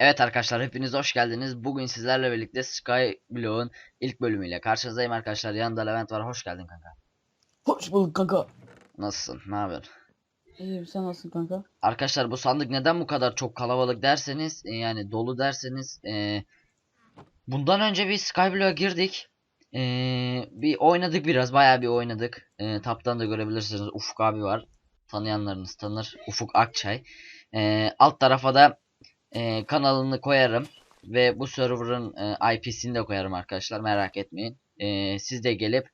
Evet arkadaşlar hepiniz hoş geldiniz. Bugün sizlerle birlikte Skyblock'un ilk bölümüyle karşınızdayım arkadaşlar. Yanında Levent var. Hoş geldin kanka. Hoş bulduk kanka. Nasılsın? Ne yapıyorsun? İyiyim sen nasılsın kanka? Arkadaşlar bu sandık neden bu kadar çok kalabalık derseniz e, yani dolu derseniz e, bundan önce bir Skyblock'a girdik. E, bir oynadık biraz bayağı bir oynadık. E, taptan da görebilirsiniz Ufuk abi var. Tanıyanlarınız tanır. Ufuk Akçay. E, alt tarafa da e, kanalını koyarım. Ve bu server'ın e, IP'sini de koyarım arkadaşlar merak etmeyin. E, siz de gelip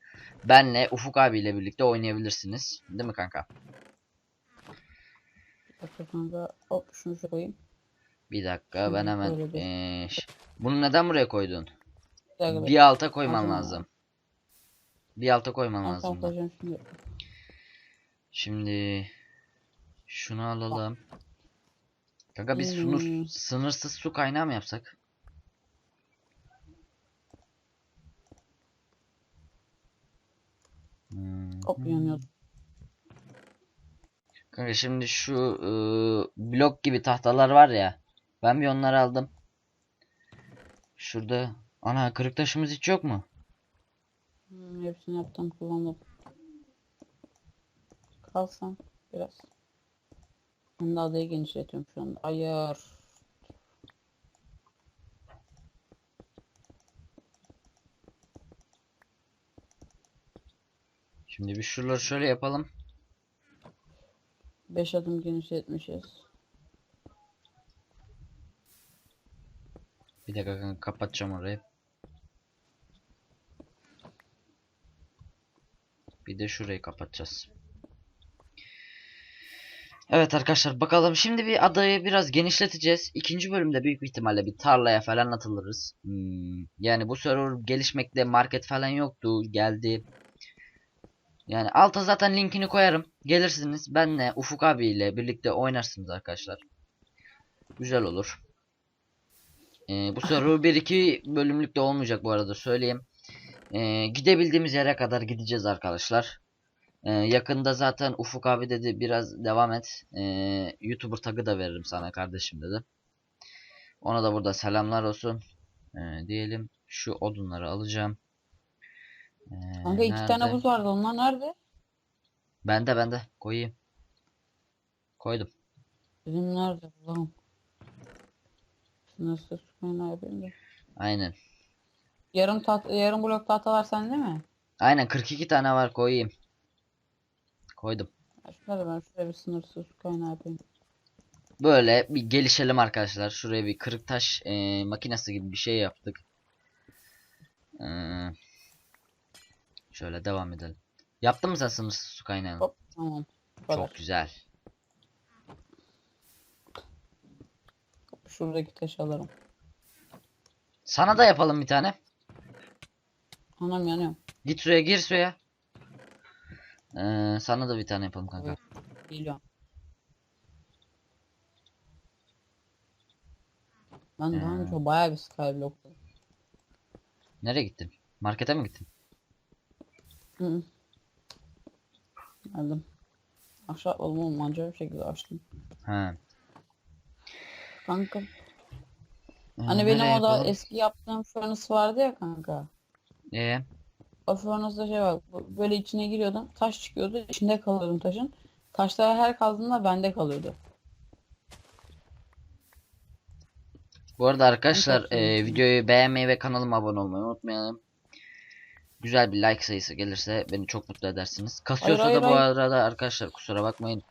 benle Ufuk abiyle birlikte oynayabilirsiniz. Değil mi kanka? Hop şunu koyayım. Bir dakika ben hemen ş- bunu neden buraya koydun? Bir Bir alta koyman Tamam. lazım. Bir alta koyman ben lazım. Şimdi şunu alalım. Kanka biz sınır, Hmm. sınırsız su kaynağı mı yapsak? Hmm. Hop. Kanka şimdi şu ıı, blok gibi tahtalar var ya. Ben bir onları aldım. Şurada ana kırık taşımız hiç yok mu? Hmm, hepsini yaptım kullandım. Kalsam biraz. De adayı genişletiyorum şu anda. Ayar. Şimdi bir şuraları şöyle yapalım. 5 adım genişletmişiz. Bir dakika kanka kapatacağım orayı. Bir de şurayı kapatacağız. Evet arkadaşlar bakalım şimdi bir adayı biraz genişleteceğiz. İkinci bölümde büyük bir ihtimalle bir tarlaya falan atılırız. Hmm, yani bu server gelişmekte market falan yoktu. Geldi. Yani alta zaten linkini koyarım. Gelirsiniz benle Ufuk abiyle birlikte oynarsınız arkadaşlar. Güzel olur. Ee, bu soru 1-2 bölümlük de olmayacak bu arada söyleyeyim. Ee, gidebildiğimiz yere kadar gideceğiz arkadaşlar. Ee, yakında zaten Ufuk abi dedi biraz devam et. Ee, YouTuber tagı da veririm sana kardeşim dedi. Ona da burada selamlar olsun. Ee, diyelim şu odunları alacağım. Ee, Kanka iki tane nerede? buz vardı. Onlar nerede? Bende bende koyayım. Koydum. Bizim nerede? Allah'ım. Nasıl yapayım da. Aynen. Yarım tat yarım blok tahtalar sende değil mi? Aynen 42 tane var koyayım. Koydum. Şunları ben şuraya bir sınırsız su kaynağı yapayım. Böyle bir gelişelim arkadaşlar. Şuraya bir kırık taş e, makinesi gibi bir şey yaptık. Ee, şöyle devam edelim. Yaptın mı sen sınırsız su kaynağını? Hop tamam. Çok güzel. Şuradaki taşı alırım. Sana da yapalım bir tane. Anam yanıyor. Git suya gir suya. Ee, sana da bir tane yapalım kanka. Geliyorum. Ben daha Ee. önce bayağı bir skyblock. Nereye gittin? Markete mi gittin? Hı -hı. Geldim. Aşağı atladım oğlum manca bir şekilde açtım. Ha. Kanka Ee, hani benim nereye o da yapalım? eski yaptığım furnace vardı ya kanka. Ee, O furnace'da şey var böyle içine giriyordum taş çıkıyordu içinde kalıyordum taşın. Taşlar her kaldığında bende kalıyordu. Bu arada arkadaşlar e, videoyu beğenmeyi ve kanalıma abone olmayı unutmayalım. Güzel bir like sayısı gelirse beni çok mutlu edersiniz. Kasıyorsa hayır, da bu hayır. arada arkadaşlar kusura bakmayın.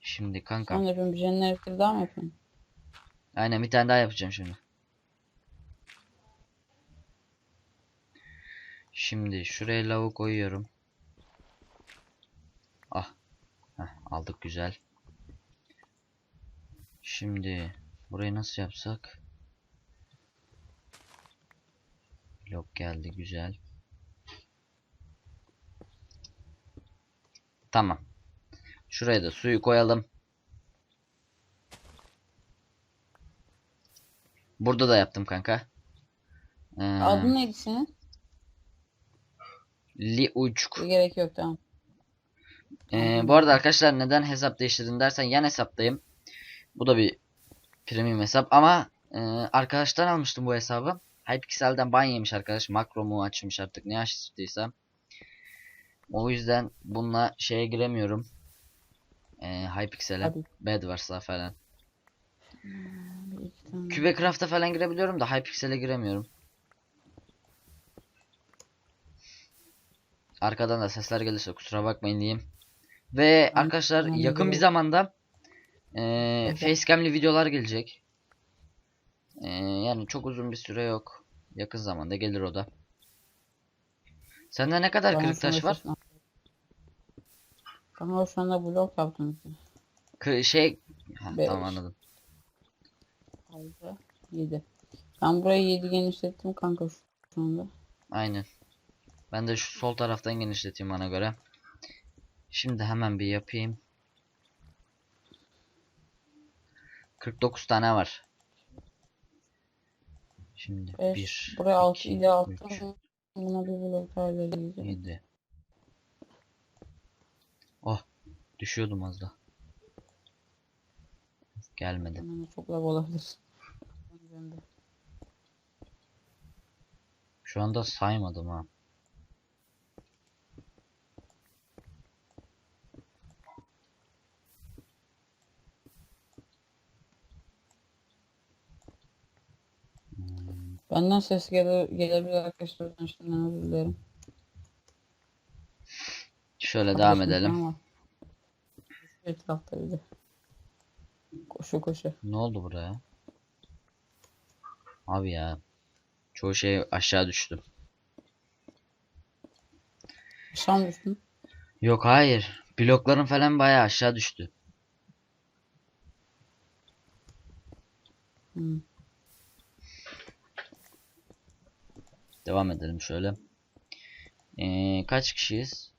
Şimdi kanka. Sen de yapıyorum bir jeneratör daha mı yapıyorsun? Aynen bir tane daha yapacağım şimdi. Şimdi şuraya lavuk koyuyorum. Ah. Heh, aldık güzel. Şimdi burayı nasıl yapsak? Blok geldi güzel. Tamam. Şuraya da suyu koyalım. Burada da yaptım kanka. Ee, Adın neydi senin? Li uçuk. Gerek yok tamam. Ee, bu arada arkadaşlar neden hesap değiştirdim dersen yan hesaptayım. Bu da bir Premium hesap ama e, arkadaştan almıştım bu hesabı. Hypixel'den ban yemiş arkadaş. Makro mu açmış artık ne açtıysa. O yüzden bununla şeye giremiyorum. E, Hypixel'e. Hadi. Bedwars'a falan. Tane. Cubecraft'a falan girebiliyorum da Hypixel'e giremiyorum. Arkadan da sesler gelirse kusura bakmayın diyeyim. Ve arkadaşlar yakın bir zamanda Evet. facecam'li videolar gelecek. Eee, yani çok uzun bir süre yok. Yakın zamanda gelir o da. Sende ne kadar kırık taş var? Bana şu anda blok yaptım. Kı- şey ha, Beş. tamam anladım. 6, 7. Ben burayı 7 genişlettim kanka şu anda. Aynen. Ben de şu sol taraftan genişleteyim ona göre. Şimdi hemen bir yapayım. 49 tane var. Şimdi 5. 1 Buraya 6 2, ile 6. 3, Buna bir blok vereceğim. 7 Oh düşüyordum az da. Gelmedi. Bana çok lag olabilir. Şu anda saymadım ha. Benden ses gele gelebilir arkadaşlar. Ben şimdiden özür dilerim. Şöyle devam Arkadaşım edelim. etrafta bir de. Koşu koşu. Ne oldu buraya? Abi ya. Çoğu şey aşağı düştü. Mı düştün? Yok hayır. Blokların falan bayağı aşağı düştü. Hı. Devam edelim şöyle. Ee, kaç kişiyiz?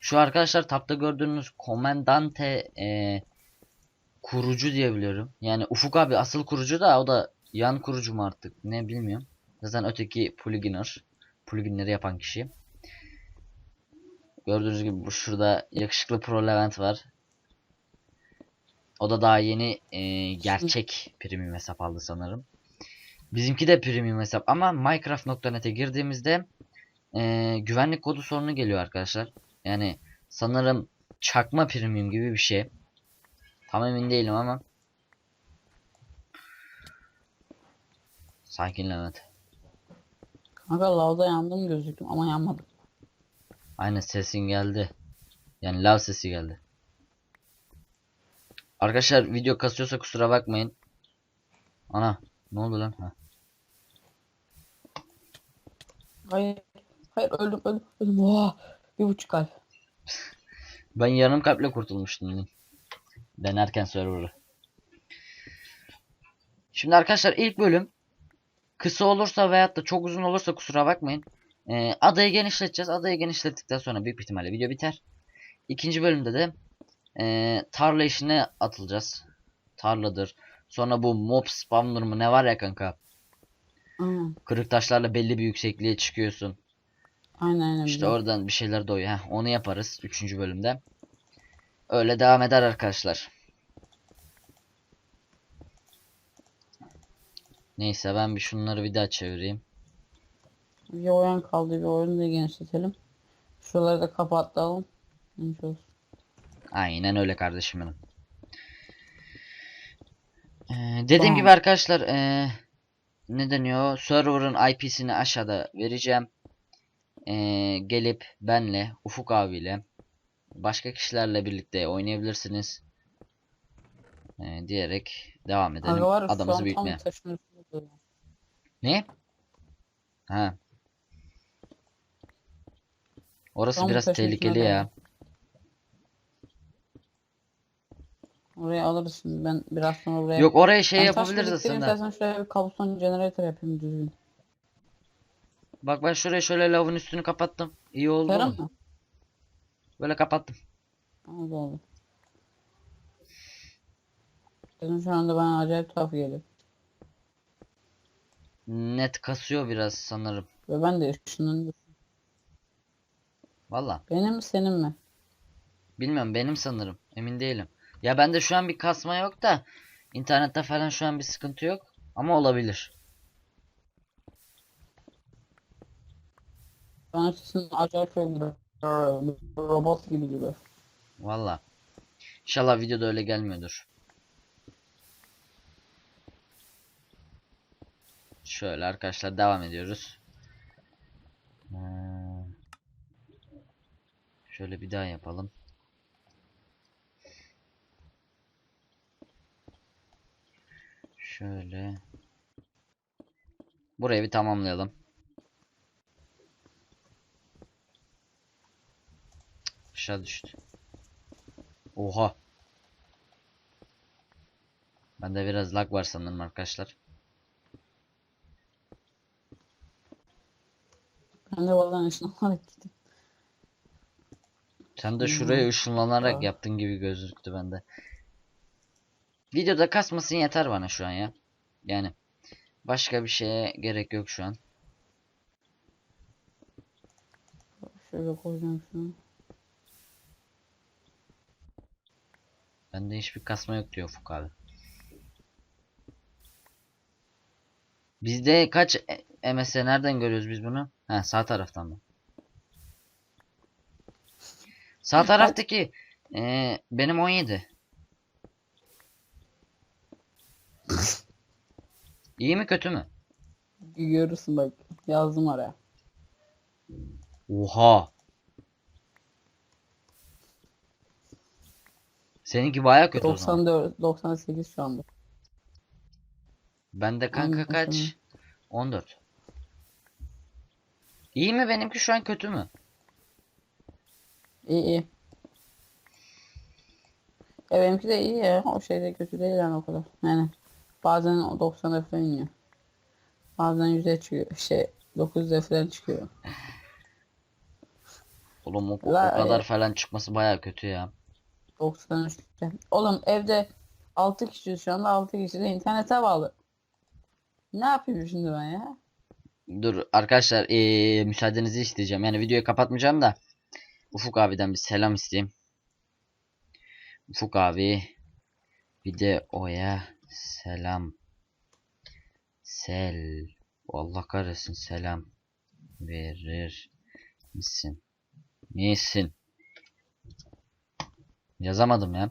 Şu arkadaşlar tapta gördüğünüz komandante ee, kurucu diye biliyorum. Yani Ufuk abi asıl kurucu da o da yan kurucu mu artık ne bilmiyorum. Zaten öteki pluginer. Pluginleri yapan kişi. Gördüğünüz gibi bu şurada yakışıklı Pro Levent var. O da daha yeni ee, gerçek premium hesap aldı sanırım. Bizimki de premium hesap ama Minecraft.net'e girdiğimizde eee, güvenlik kodu sorunu geliyor arkadaşlar. Yani sanırım çakma premium gibi bir şey. Tam emin değilim ama. Sakin Levent. Kanka lavda yandım gözüktüm ama yanmadım. Aynen sesin geldi. Yani lav sesi geldi. Arkadaşlar video kasıyorsa kusura bakmayın. Ana ne oldu lan? Ha. Hayır. Hayır öldüm öldüm öldüm. Oha. Bir buçuk kalp. Ben yarım kalple kurtulmuştum. Denerken server'ı. Şimdi arkadaşlar ilk bölüm kısa olursa veyahut da çok uzun olursa kusura bakmayın. Ee, adayı genişleteceğiz. Adayı genişlettikten sonra büyük ihtimalle video biter. İkinci bölümde de ee, tarla işine atılacağız. Tarladır. Sonra bu mob spawner mı ne var ya kanka. Aynen. Kırık taşlarla belli bir yüksekliğe çıkıyorsun. Aynen aynen. İşte biliyorum. oradan bir şeyler doğuyor. Heh, onu yaparız 3. bölümde. Öyle devam eder arkadaşlar. Neyse ben bir şunları bir daha çevireyim. Bir oyun kaldı bir oyunu da genişletelim. Şuraları da kapatalım. Olsun. Aynen öyle kardeşim benim. Ee, dediğim Tamam. gibi arkadaşlar ee, ne deniyor? Server'ın IP'sini aşağıda vereceğim. Ee, gelip benle, Ufuk abiyle, başka kişilerle birlikte oynayabilirsiniz. Ee, diyerek devam edelim. Kanka var Adamızı büyütmeye. Ne? Ha. Orası Tam biraz tehlikeli ya. Oraya alırız şimdi ben biraz sonra buraya. Yok oraya şey Ben yapabiliriz aslında. istersen şuraya bir kabuston jeneratör yapayım düzgün. Bak ben şuraya şöyle lavın üstünü kapattım. İyi oldu Tarım mu? Böyle kapattım. Oldu oldu. Benim şu anda bana acayip tuhaf geliyor. Net kasıyor biraz sanırım. Ve ben de ışınlandım. Valla. Benim mi senin mi? Bilmiyorum benim sanırım. Emin değilim. Ya bende şu an bir kasma yok da İnternette falan şu an bir sıkıntı yok ama olabilir. Ben sesin acayip gibi. Robot gibi gibi. Valla. İnşallah videoda öyle gelmiyordur. Şöyle arkadaşlar devam ediyoruz. Hmm. Şöyle bir daha yapalım. Şöyle. Burayı bir tamamlayalım. Aşağı düştü. Oha. Bende biraz lag var sanırım arkadaşlar. Ben de oradan ışınlanarak gittim. Sen de Hmm, şuraya ışınlanarak tamam. yaptın gibi gözüktü bende. Videoda kasmasın yeter bana şu an ya. Yani başka bir şeye gerek yok şu an. Şöyle koyacağım şunu. Bende hiçbir kasma yok diyor Ufuk abi. Bizde kaç MS nereden görüyoruz biz bunu? Ha sağ taraftan mı? Sağ taraftaki e, benim 17. İyi mi kötü mü? Görürsün bak. Yazdım oraya. Oha. Seninki baya kötü o zaman. 94, 98 şu anda. Bende kanka kaç? sana? 14. İyi mi benimki şu an kötü mü? İyi iyi. Ya benimki de iyi ya. O şey de kötü değil yani o kadar. Yani bazen o 90'a falan iniyor. Bazen 100'e çıkıyor. Şey 900'e falan çıkıyor. Oğlum o, o La- kadar falan çıkması baya kötü ya. 93'te. Oğlum evde 6 kişiyiz şu anda 6 kişi de internete bağlı. Ne yapayım şimdi ben ya? Dur arkadaşlar eee, müsaadenizi isteyeceğim. Yani videoyu kapatmayacağım da Ufuk abiden bir selam isteyeyim. Ufuk abi bir de Oya selam. Sel. Allah kahretsin selam verir misin? Misin? Yazamadım ya.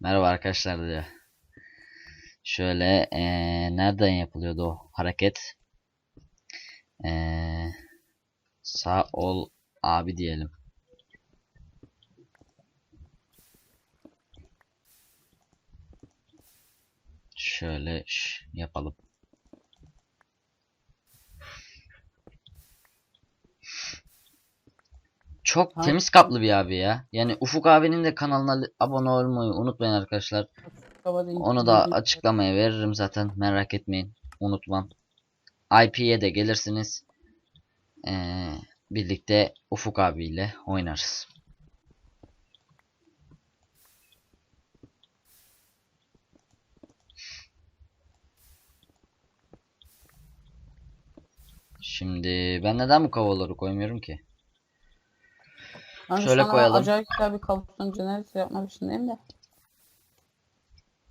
Merhaba arkadaşlar diyor. Şöyle eee, nereden yapılıyordu o hareket? Eee, sağ ol abi diyelim. Şöyle yapalım. Çok Hayır. temiz kaplı bir abi ya. Yani Ufuk abinin de kanalına abone olmayı unutmayın arkadaşlar. Onu da açıklamaya veririm zaten merak etmeyin. Unutmam. IP'ye de gelirsiniz. Ee, birlikte Ufuk abiyle oynarız. Şimdi ben neden bu kovaları koymuyorum ki? Ben Şöyle sana koyalım. Acayip güzel bir kabuston jenerisi yapmak içindeyim de.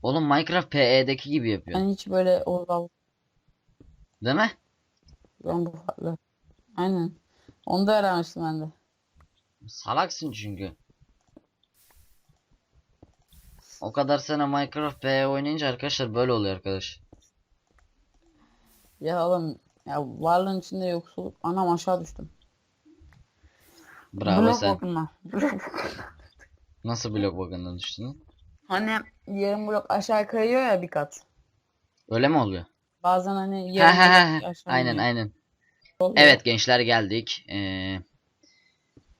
Oğlum Minecraft PE'deki gibi yapıyor. Ben hiç böyle o Değil mi? ben bu farklı. Aynen. Onu da öğrenmiştim ben de. Salaksın çünkü. O kadar sene Minecraft PE oynayınca arkadaşlar böyle oluyor arkadaş. Ya oğlum ya varlığın içinde yoksulluk. Anam aşağı düştüm. Bravo Blok sen. bakımdan. Bakımdan. Nasıl blok bakımından düştün? Hani yarım blok aşağı kayıyor ya bir kat. Öyle mi oluyor? Bazen hani Ha yarım blok aşağı Aynen aynen. Oluyor. Evet gençler geldik. Ee,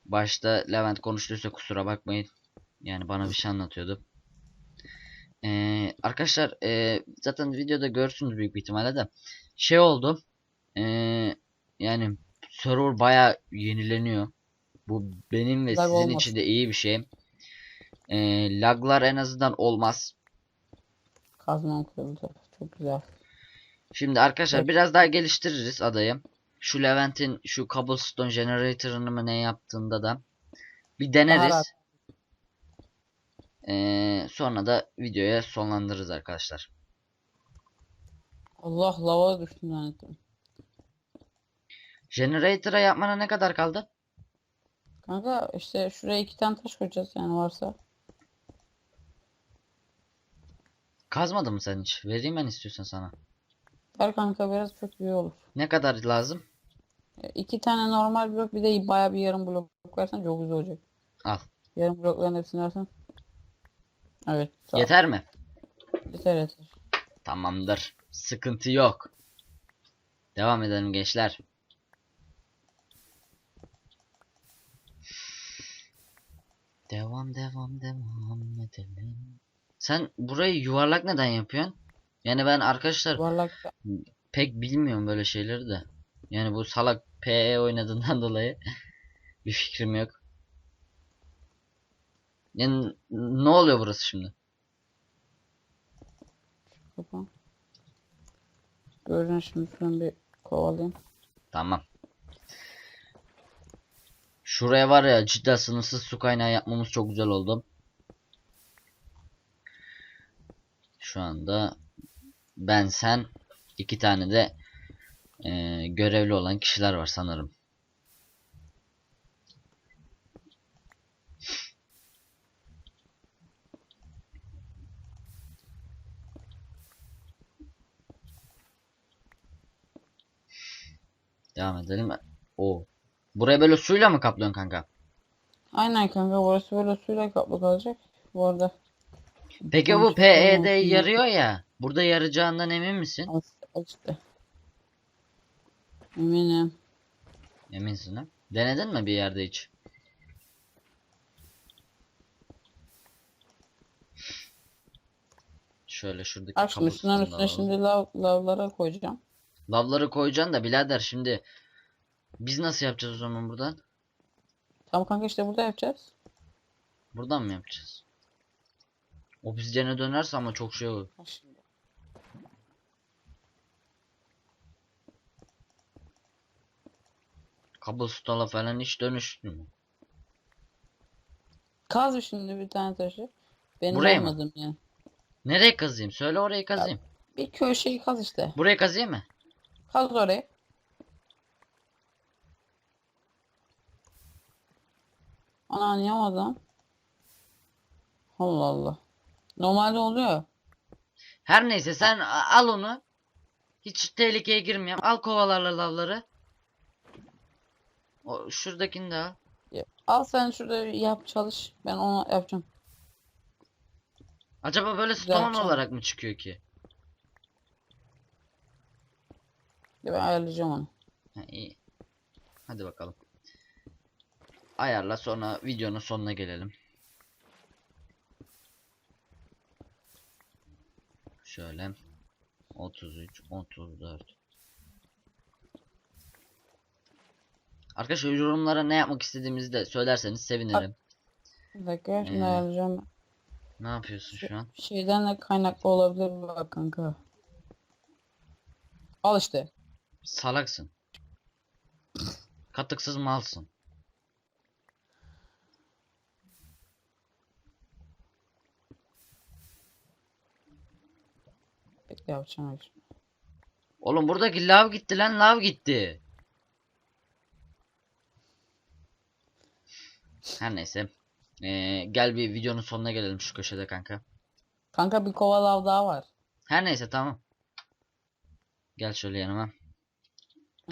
başta Levent konuştuysa kusura bakmayın. Yani bana bir şey anlatıyordu. Ee, arkadaşlar ee, zaten videoda görsünüz büyük bir ihtimalle de. Şey oldu. ee, yani server baya yenileniyor. Bu benim ve Lag sizin olmasın. için de iyi bir şey. Ee, laglar en azından olmaz. Kazmam kırıldı. Çok güzel. Şimdi arkadaşlar Evet. biraz daha geliştiririz adayı. Şu Levent'in şu cobblestone generator'ını mı ne yaptığında da bir deneriz. Ee, sonra da videoya sonlandırırız arkadaşlar. Allah lava düştüm zannettim. Generator'a yapmana ne kadar kaldı? Kanka işte şuraya iki tane taş koyacağız yani varsa. Kazmadın mı sen hiç? Vereyim ben istiyorsan sana. Ver kanka biraz çok iyi olur. Ne kadar lazım? İki tane normal blok bir de baya bir yarım blok versen çok güzel olacak. Al. Yarım blokların hepsini versen. Evet. Sağ ol. Yeter mi? Yeter yeter. Tamamdır. Sıkıntı yok. Devam edelim gençler. Devam devam devam edelim. Sen burayı yuvarlak neden yapıyorsun? Yani ben arkadaşlar Yuvarlak pek bilmiyorum böyle şeyleri de. Yani bu salak PE oynadığından dolayı bir fikrim yok. Yani ne oluyor burası şimdi? Kapan. Göreceksin şimdi şunu bir kovalayayım. Tamam. Şuraya var ya cidden sınırsız su kaynağı yapmamız çok güzel oldu. Şu anda ben sen iki tane de eee, görevli olan kişiler var sanırım. Devam edelim. O. Buraya böyle suyla mı kaplıyorsun kanka? Aynen kanka burası böyle suyla kaplı kalacak. Bu arada Peki bu PE'de yarıyor ya. Burada yarayacağından emin misin? işte. Eminim. Eminsin ha? Denedin mi bir yerde hiç? Şöyle şuradaki şunların kablosundan üstüne alalım. şimdi lav, lavlara koyacağım. Lavları koyacaksın da birader şimdi biz nasıl yapacağız o zaman buradan? Tamam kanka işte burada yapacağız. Buradan mı yapacağız? Obsidiyene dönerse ama çok şey olur. Şimdi. Cobblestone'a falan hiç dönüştün mü? Kaz şimdi bir tane taşı. Benim Buraya mı? olmadım yani. Nereye kazayım? Söyle orayı kazayım. Bir köşeyi kaz işte. Buraya kazayım mı? Kaz orayı. Ana anlayamadım. Allah Allah. Normalde oluyor. Her neyse sen al onu. Hiç tehlikeye girmeyeyim. Al kovalarla lavları. O şuradakini de al. Al sen şurada yap çalış. Ben onu yapacağım. Acaba böyle stone olarak mı çıkıyor ki? Ben ayarlayacağım onu. Ha, iyi. Hadi bakalım. Ayarla sonra videonun sonuna gelelim. Şöyle 33 34 Arkadaşlar yorumlara ne yapmak istediğimizi de söylerseniz sevinirim. Bir dakika Ee. ayarlayacağım. Ne yapıyorsun şu an? Şeyden de kaynaklı olabilir bak kanka. Al işte. Salaksın. Katıksız malsın. Bekle yapacağım. yapacağım. Oğlum buradaki lav gitti lan lav gitti. Her neyse. Ee, gel bir videonun sonuna gelelim şu köşede kanka. Kanka bir kova lav daha var. Her neyse tamam. Gel şöyle yanıma.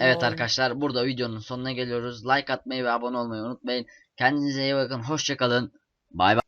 Evet Oldu. arkadaşlar burada videonun sonuna geliyoruz. Like atmayı ve abone olmayı unutmayın. Kendinize iyi bakın. Hoşçakalın. Bay bay.